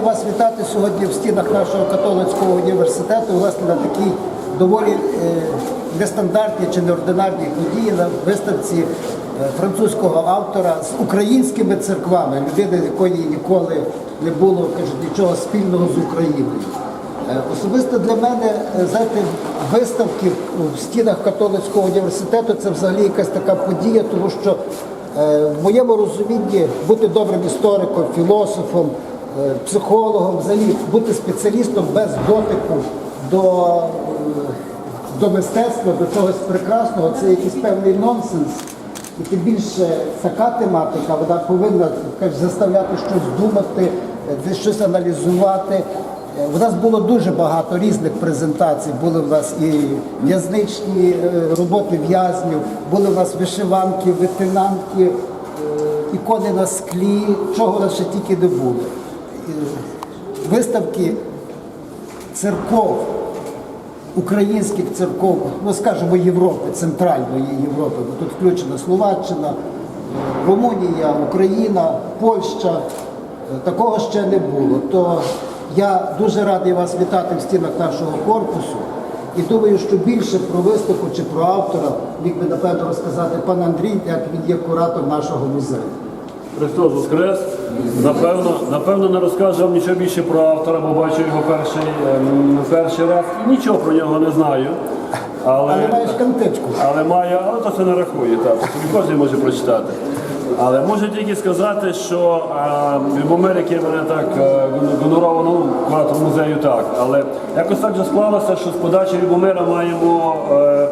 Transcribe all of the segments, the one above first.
раді вас вітати сьогодні в стінах нашого католицького університету, власне, на такій доволі е, нестандартній чи неординарній події на виставці е, французького автора з українськими церквами, людини, якої ніколи не було кажуть, нічого спільного з Україною. Е, Особисто для мене, знаєте, виставки в стінах католицького університету це взагалі якась така подія, тому що в моєму розумінні бути добрим істориком, філософом, психологом, взагалі бути спеціалістом без дотику до, е, до мистецтва, до чогось прекрасного, це якийсь певний нонсенс. І тим більше така тематика, вона повинна кажуть, заставляти щось думати, е, десь щось аналізувати. Е, У нас було дуже багато різних презентацій. Були в нас і в'язничні е, роботи в'язнів, були в нас вишиванки, ветенанки, е, ікони на склі, чого в ще тільки не було. Виставки церков, українських церков, ну скажімо, Європи, центральної Європи, бо тут включена Словаччина, Румунія, Україна, Польща. Е, Такого ще не було. То я дуже радий вас вітати в стінах нашого корпусу. І думаю, що більше про виставку чи про автора міг би напевно розказати пан Андрій, як він є куратор нашого музею. Христос Воскрес. Напевно, напевно, не розкажу вам нічого більше про автора, бо бачу його перший, ем, перший раз. Нічого про нього не знаю. Але, Але маєш кантичку. але маю, але то це не рахує, так. Собі кожен може прочитати. Але можу тільки сказати, що е, в Америці мене так е, гоноровано, ну, куратор музею так. Але якось так вже склалося, що з подачі Любомира маємо е,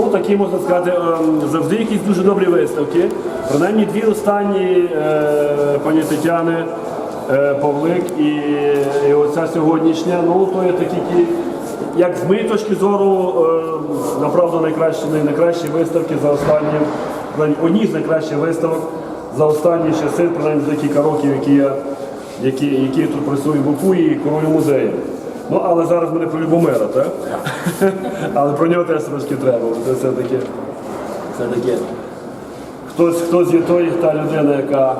ну, такі, можна сказати, е, завжди якісь дуже добрі виставки. Принаймні дві останні е, пані Тетяни е, Павлик і, і оця сьогоднішня, ну то є такі як з моєї точки зору, е, направду найкращі, найкращі виставки за останні, одні з найкращих виставок за останні часи, принаймні за кілька років, які я, які, які тут працюю в УФУ і керую музеєм. Ну, але зараз ми не про Любомира, так? але про нього теж трошки треба. Це все-таки, все-таки хтось, хтось є той, та людина, яка,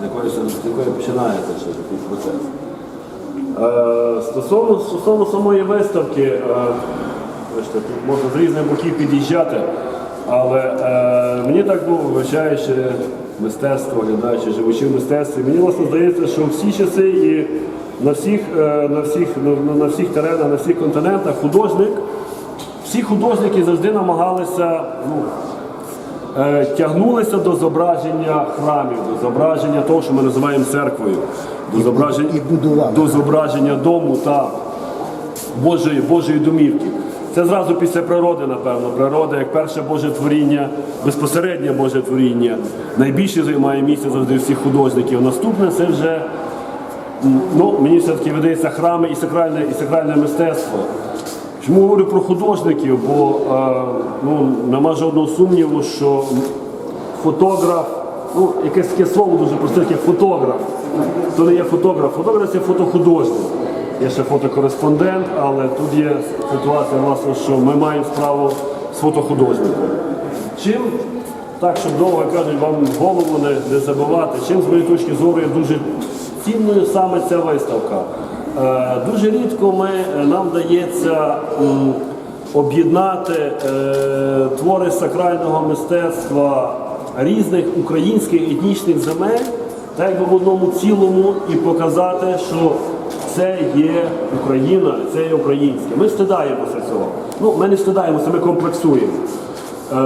з якої, з якої починається ще такий процес. Е, Стосовно, стосовно самої виставки, е, бачите, тут можна з різних боків під'їжджати, але е, мені так ну, вивчаючи мистецтво, глядаючи, живучи в мистецтві, мені власне здається, що всі часи і на всіх, е, на всіх, на, всіх теренах, на всіх континентах художник, всі художники завжди намагалися ну, е, тягнулися до зображення храмів, до зображення того, що ми називаємо церквою, до зображення, до зображення дому та Божої, Божої домівки. Це зразу після природи, напевно. Природа як перше Боже творіння, безпосереднє Боже творіння. Найбільше займає місце завжди всіх художників. Наступне це вже ну, мені все-таки видається храми і сакральне, і сакральне мистецтво. Чому говорю про художників? Бо е, ну, нема жодного сумніву, що фотограф, ну, якесь таке слово дуже просте, як фотограф. То не є фотограф, фотограф це фотохудожник. Є ще фотокореспондент, але тут є ситуація, власне, що ми маємо справу з фотохудожником. Чим, так, щоб довго кажуть, вам голову не, не забивати, чим з моєї точки зору є дуже цінною саме ця виставка. Е, дуже рідко ми, е, нам вдається об'єднати е, твори сакрального мистецтва різних українських етнічних земель, так якби в одному цілому, і показати, що це є Україна, це є українське. Ми стидаємося цього. Ну, ми не стидаємося, ми комплексуємо. Е,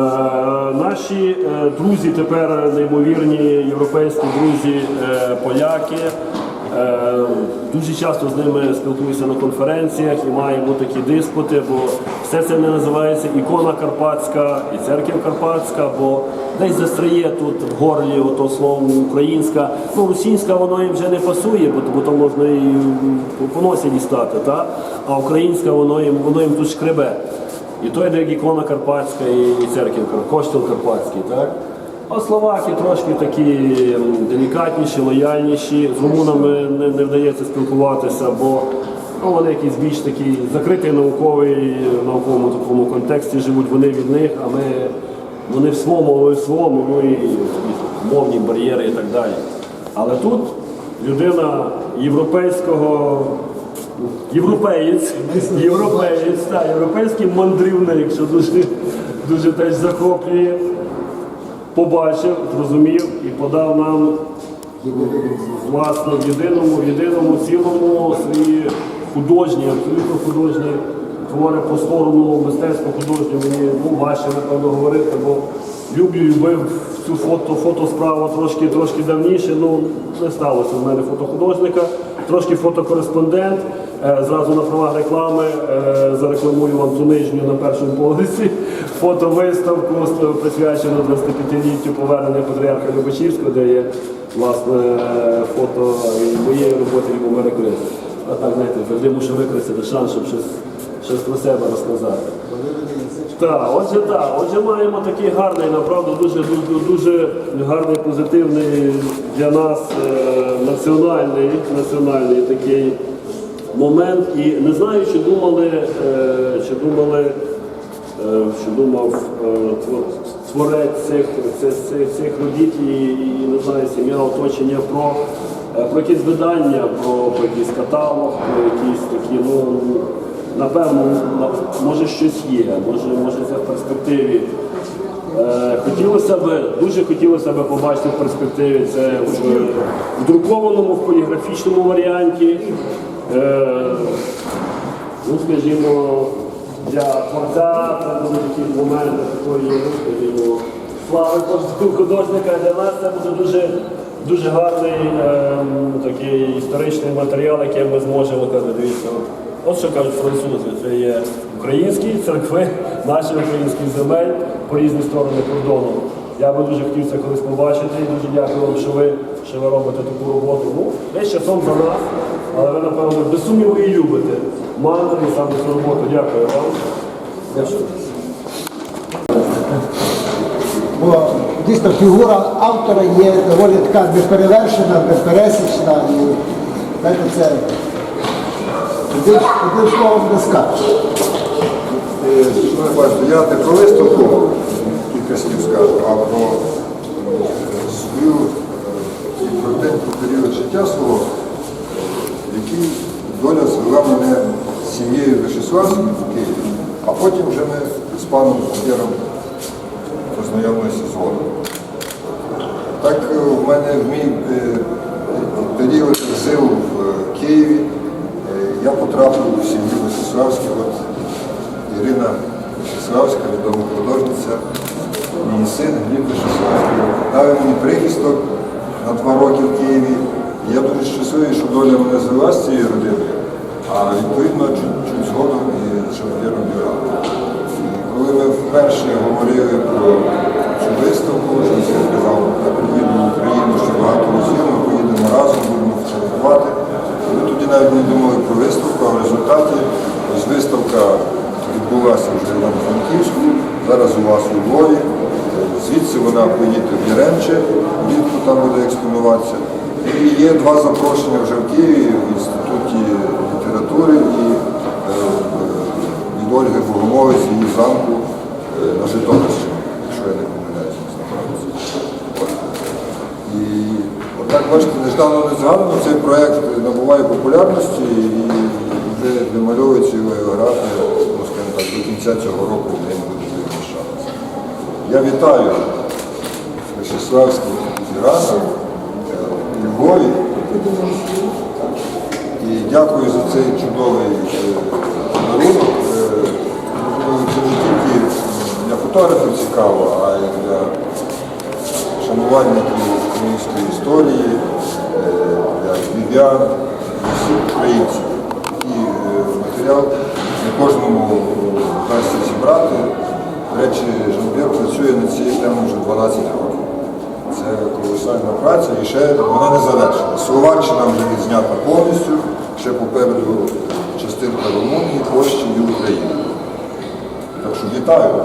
наші е, друзі тепер неймовірні європейські друзі, е, поляки. Дуже часто з ними спілкуюся на конференціях і маємо такі диспути, бо все це не називається ікона карпатська і церква карпатська, бо десь застряє тут в горлі ото слово українська. Ну, російська воно їм вже не пасує, бо то можна і по носі дістати, та? а українська воно їм, воно їм тут шкребе. І то йде як ікона Карпатська і, церків, костел Карпатський, так? А словаки трошки такі делікатніші, лояльніші. З румунами не, не вдається спілкуватися, бо ну, вони якісь більш такі закритий науковий, науковому такому контексті живуть вони від них, а ми вони в своєму, ми в своєму, ну і, і мовні бар'єри і так далі. Але тут людина європейського. Європеєць, європеєць, так, європейський мандрівник, що дуже, дуже теж захоплює, побачив, зрозумів і подав нам власне в єдиному, в єдиному цілому свої художні, абсолютно художні твори по сторону мистецтво художнє. Мені ну, важче, напевно, говорити, бо люблю, любив цю фото, фотосправу трошки, трошки давніше. Ну, не сталося в мене фотохудожника, трошки фотокореспондент. Е, Зразу на правах реклами е, зарекламую вам цю нижню на першому поверсі фотовиставку присвячену 25-літтю повернення патріарха Любачівського, де є власне фото моєї роботи Любомира Криси. А так, знаєте, завжди мушу використати шанс, щоб щось, щось про себе розказати. Так, отже, так, отже, маємо такий гарний, направду дуже дуже, дуже гарний, позитивний для нас е, національний, національний такий момент. І не знаю, чи думали, е, чи думали, е, що думав е, творець цих, цих, цих, робіт і, і не знаю, сім'я оточення про, про якісь видання, про, про якийсь каталог, про якісь такі, ну напевно, може щось є, може, може це в перспективі. Хотілося б, дуже хотілося б побачити в перспективі це в друкованому, в поліграфічному варіанті. Е, ну, скажімо, для творця це буде такі моменти такої, ну, скажімо, слави художника. Для нас це буде дуже, дуже гарний ем, такий історичний матеріал, який ми зможемо казати. Дивіться, от що кажуть французи, це є українські церкви, наші українські земель по різні сторони кордону. Я би дуже хотів це колись побачити і дуже дякую вам, що ви, що ви робите таку роботу. Ну, десь часом за нас, але ви, напевно, без сумніву і любите мандри і саме цю роботу. Дякую вам. Бо дійсно фігура автора є доволі така неперевершена, безпересічна і знаєте, це одним, словом не скажеш. Що ви бачите, я не про виставку кілька слів скажу, а про е, свою е, і коротенький період життя свого, який доля звела мене з сім'єю Вишеславським в Києві, а потім вже ми з паном Бандером познайомилися згодом. Так е, в мене в мій е, період жив в Києві. Е, Я потрапив в сім'ю Висославських. От Ірина Висославська, відома художниця, мій син Гліб Висославський. Дав мені прихисток на два роки в Києві. Я дуже щасливий, що доля мене звела з цією родиною, а відповідно чуть, згодом і з Юром. Коли ми вперше говорили про цю виставку, я сказав, я приїду в Україну ще багато разів, ми поїдемо разом, будемо фотографувати. Ми тоді навіть не думали про виставку, а в результаті ось виставка відбулася вже в Івано-Франківську, зараз у вас у Львові. Звідси вона поїде в Яремче, влітку там буде експонуватися. І є два запрошення вже в Києві в Інституті літератури і е, від Ольги Богомолець, її замку е, на Житомирщині, якщо я не помиляюся. І отак, бачите, неждано не згадано, цей проєкт набуває популярності і вже вимальовується його географія, ну, скажімо так, до кінця цього року в він буде визначатися. Я вітаю Вячеславський Ірана у Львові. І дякую за цей чудовий е, подарунок. Е, Це не тільки для фотографів цікаво, а й для шанувальників української історії, е, для львів'ян, всіх українців. Е, матеріал не кожному вдасться зібрати. До речі, Жанбір працює над цією темою вже 12 років. Це колосальна праця і ще вона не завершена. Словаччина вже відзнята повністю, ще попереду частинка Румунії, Польщі і України. Так що вітаю.